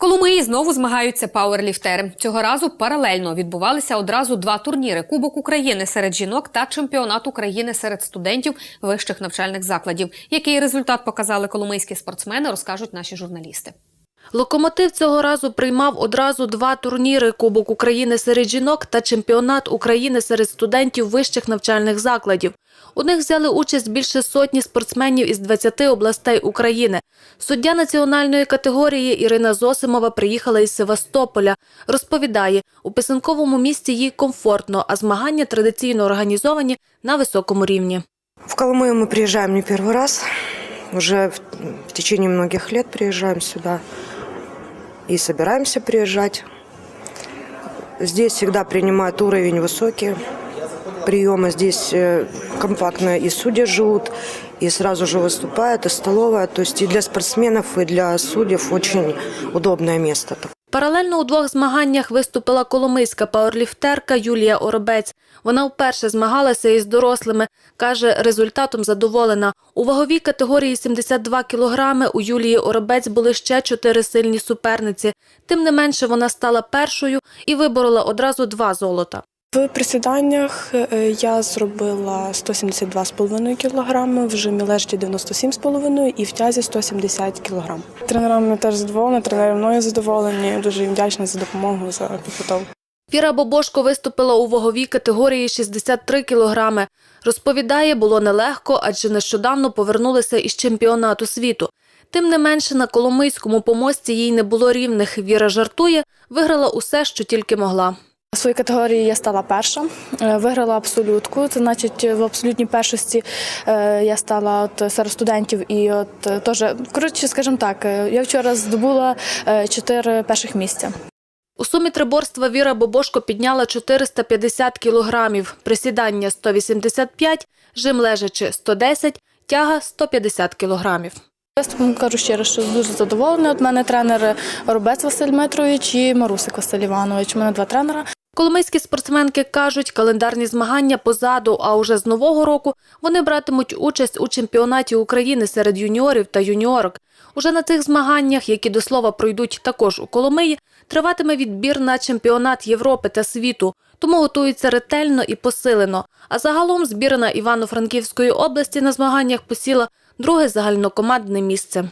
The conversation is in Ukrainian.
Коломиї знову змагаються пауерліфтери. Цього разу паралельно відбувалися одразу два турніри: Кубок України серед жінок та чемпіонат України серед студентів вищих навчальних закладів. Який результат показали коломийські спортсмени, розкажуть наші журналісти. Локомотив цього разу приймав одразу два турніри Кубок України серед жінок та чемпіонат України серед студентів вищих навчальних закладів. У них взяли участь більше сотні спортсменів із 20 областей України. Суддя національної категорії Ірина Зосимова приїхала із Севастополя. Розповідає, у писанковому місті їй комфортно, а змагання традиційно організовані на високому рівні. В Колымую мы приезжаем не первый раз. Уже в, в течение многих лет приезжаем сюда и собираемся приезжать. Здесь всегда принимают уровень высокий. Приемы здесь э, компактно и судьи живут, и сразу же выступают, и столовая. То есть и для спортсменов, и для судьев очень удобное место. Паралельно у двох змаганнях виступила коломийська пауерліфтерка Юлія Оробець. Вона вперше змагалася із дорослими. Каже, результатом задоволена. У ваговій категорії 72 кілограми у Юлії Оробець були ще чотири сильні суперниці. Тим не менше, вона стала першою і виборола одразу два золота. В присіданнях е, я зробила 172,5 кг, в жимі лежді 97,5 і в тязі 170 кг. Тренерами теж задоволена, тренери мною задоволені. Дуже їм вдячна за допомогу за підготовку. Віра Бобошко виступила у ваговій категорії 63 кілограми. Розповідає, було нелегко, адже нещодавно повернулися із чемпіонату світу. Тим не менше, на Коломийському помості їй не було рівних. Віра жартує, виграла усе, що тільки могла. У своїй категорії я стала перша, е, виграла абсолютку. Це значить в абсолютній першості е, я стала от серед студентів і от е, теж коротше, скажімо так, я вчора здобула чотири перших місця. У сумі триборства Віра Бобошко підняла 450 кілограмів, присідання 185, жим лежачи 110, тяга 150 кілограмів. Я кажу щиро, що дуже задоволена. От мене тренер Робець Василь Дмитрович і Марусик Василь Іванович. У мене два тренера. Коломийські спортсменки кажуть, календарні змагання позаду, а уже з нового року вони братимуть участь у чемпіонаті України серед юніорів та юніорок. Уже на цих змаганнях, які до слова пройдуть також у Коломиї, триватиме відбір на чемпіонат Європи та світу, тому готуються ретельно і посилено. А загалом збірна Івано-Франківської області на змаганнях посіла друге загальнокомандне місце.